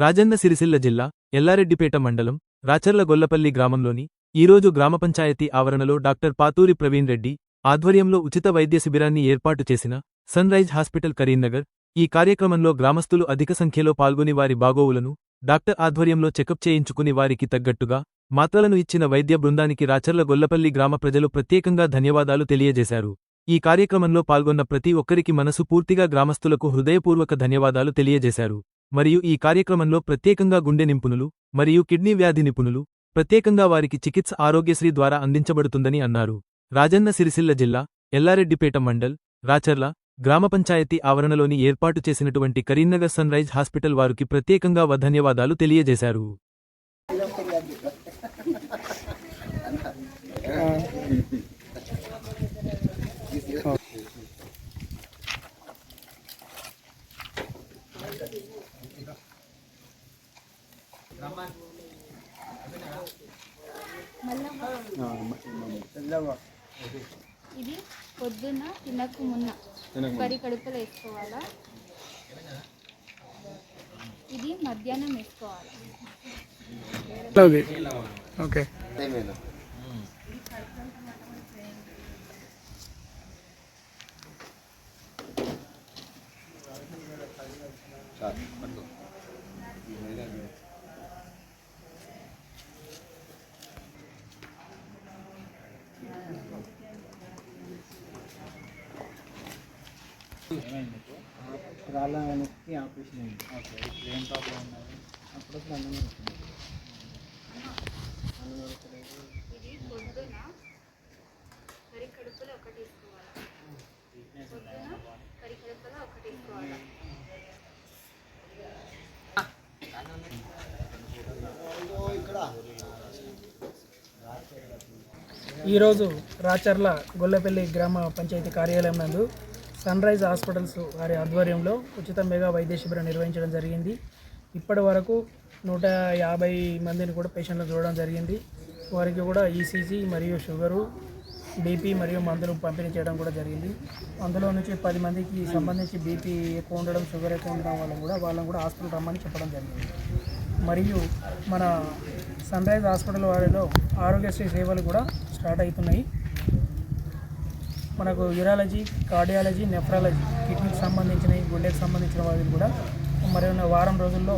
రాజన్న సిరిసిల్ల జిల్లా ఎల్లారెడ్డిపేట మండలం రాచర్ల గొల్లపల్లి గ్రామంలోని ఈరోజు గ్రామ పంచాయతీ ఆవరణలో డాక్టర్ పాతూరి ప్రవీణ్ రెడ్డి ఆధ్వర్యంలో ఉచిత వైద్య శిబిరాన్ని ఏర్పాటు చేసిన సన్ రైజ్ హాస్పిటల్ కరీంనగర్ ఈ కార్యక్రమంలో గ్రామస్తులు అధిక సంఖ్యలో పాల్గొని వారి బాగోవులను డాక్టర్ ఆధ్వర్యంలో చెకప్ చేయించుకుని వారికి తగ్గట్టుగా మాత్రలను ఇచ్చిన వైద్య బృందానికి రాచర్ల గొల్లపల్లి గ్రామ ప్రజలు ప్రత్యేకంగా ధన్యవాదాలు తెలియజేశారు. ఈ కార్యక్రమంలో పాల్గొన్న ప్రతి ఒక్కరికి మనసు పూర్తిగా గ్రామస్తులకు హృదయపూర్వక ధన్యవాదాలు తెలియజేశారు. మరియు ఈ కార్యక్రమంలో ప్రత్యేకంగా గుండె నిపుణులు మరియు కిడ్నీ వ్యాధి నిపుణులు ప్రత్యేకంగా వారికి చికిత్స ఆరోగ్యశ్రీ ద్వారా అందించబడుతుందని అన్నారు. రాజన్న సిరిసిల్ల జిల్లా ఎల్లారెడ్డిపేట మండల్ రాచర్ల గ్రామ పంచాయతీ ఆవరణలోని ఏర్పాటు చేసినటువంటి కరీంనగర్ సన్ రైజ్ హాస్పిటల్ వారికి ప్రత్యేకంగా ధన్యవాదాలు తెలియజేశారు. ఇది పొద్దున్న తినకు మున్న. వరి కడుపులో వేసుకోవాలా? ఇది మధ్యాహ్నం వేసుకోవాలి? అది ఓకే రాళ్ళ వెనక్కి ఆపరేషన్ అయింది ఓకే ఇప్పుడు ఏం ప్రాబ్లం ఉన్నది అప్పుడు అన్నం వస్తుంది ఈరోజు రాచర్ల గొల్లపల్లి గ్రామ పంచాయతీ కార్యాలయం నందు సన్ రైజ్ హాస్పిటల్స్ వారి ఆధ్వర్యంలో ఉచిత మెగా వైద్య శిబిరం నిర్వహించడం జరిగింది. ఇప్పటి వరకు నూట యాభై మందిని కూడా పేషెంట్లు చూడడం జరిగింది. వారికి కూడా ఈసీజీ మరియు షుగరు బీపీ మరియు మందులు పంపిణీ చేయడం కూడా జరిగింది. అందులో నుంచి పది మందికి సంబంధించి బీపీ ఎక్కువ ఉండడం షుగర్ ఎక్కువ ఉండడం వల్ల కూడా వాళ్ళని కూడా హాస్పిటల్ రమ్మని చెప్పడం జరిగింది. మరియు మన సన్ రైజ్ హాస్పిటల్ వారిలో ఆరోగ్యశ్రీ సేవలు కూడా స్టార్ట్ అవుతున్నాయి. మనకు యూరాలజీ కార్డియాలజీ నెఫ్రాలజీ కిడ్నీకి సంబంధించినవి గుండెకి సంబంధించిన వారికి కూడా మరిన్న వారం రోజుల్లో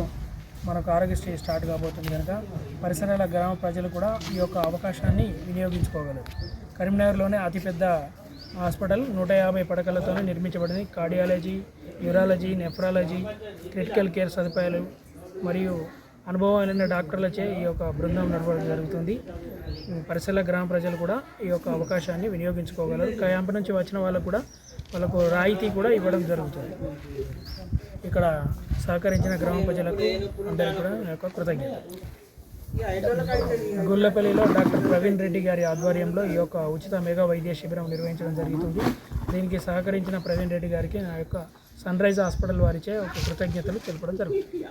మనకు ఆరోగ్యశ్రీ స్టార్ట్ కాబోతుంది కనుక పరిసరాల గ్రామ ప్రజలు కూడా ఈ యొక్క అవకాశాన్ని వినియోగించుకోగలరు. కరీంనగర్లోనే అతిపెద్ద హాస్పిటల్ నూట యాభై పడకలతోనే నిర్మించబడింది. Cardiology urology nephrology critical care సదుపాయాలు మరియు అనుభవమైన డాక్టర్లచే ఈ యొక్క బృందం నడవడం జరుగుతుంది. పరిసర గ్రామ ప్రజలు కూడా ఈ యొక్క అవకాశాన్ని వినియోగించుకోగలరు. క్యాంప్ నుంచి వచ్చిన వాళ్ళకు కూడా వాళ్ళకు రాయితీ కూడా ఇవ్వడం జరుగుతుంది. ఇక్కడ సహకరించిన గ్రామ ప్రజలకు అందరికీ కూడా నా యొక్క కృతజ్ఞత గుల్లపల్లిలో డాక్టర్ ప్రవీణ్ రెడ్డి గారి ఆధ్వర్యంలో ఈ యొక్క ఉచిత మెగా వైద్య శిబిరం నిర్వహించడం జరుగుతుంది. దీనికి సహకరించిన ప్రవీణ్ రెడ్డి గారికి నా యొక్క సన్ రైజ్ హాస్పిటల్ వారిచే ఒక కృతజ్ఞతలు తెలపడం జరుగుతుంది.